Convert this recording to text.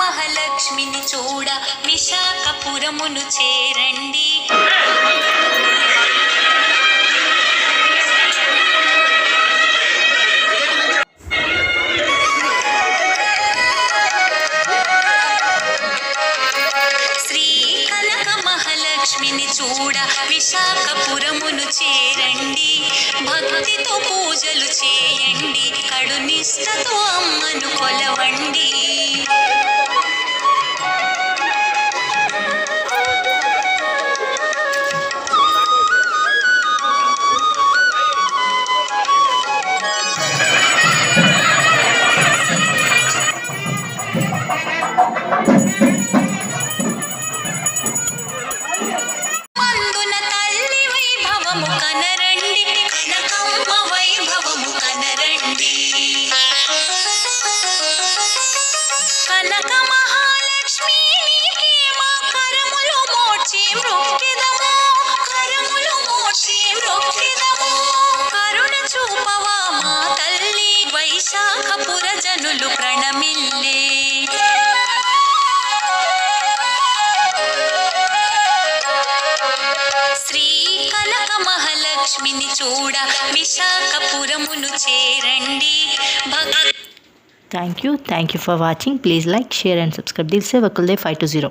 మహాలక్ష్మిని చూడ విశాఖపురమును చేరండి. శ్రీ మహాలక్ష్మిని చూడ విశాఖపురమును చేరండి. భక్తితో పూజలు చేయండి. కడునిష్టతో అమ్మను కొలవండి. కనరండి. కనకమ్మ వైభవము కనరండి. కనక మహాలక్ష్మి నీకే మా కరములు కరములు కరుణ చూపవా మా తల్లి వైశాఖపుర జనులు ప్రణమిల్లే. శ్రీ కనకమ మహాలక్ష్మిని చూడ విశాఖపురమును చేరండి భగ Thank you. Thank you for watching. Please like, share and subscribe. This is Vakulde 520.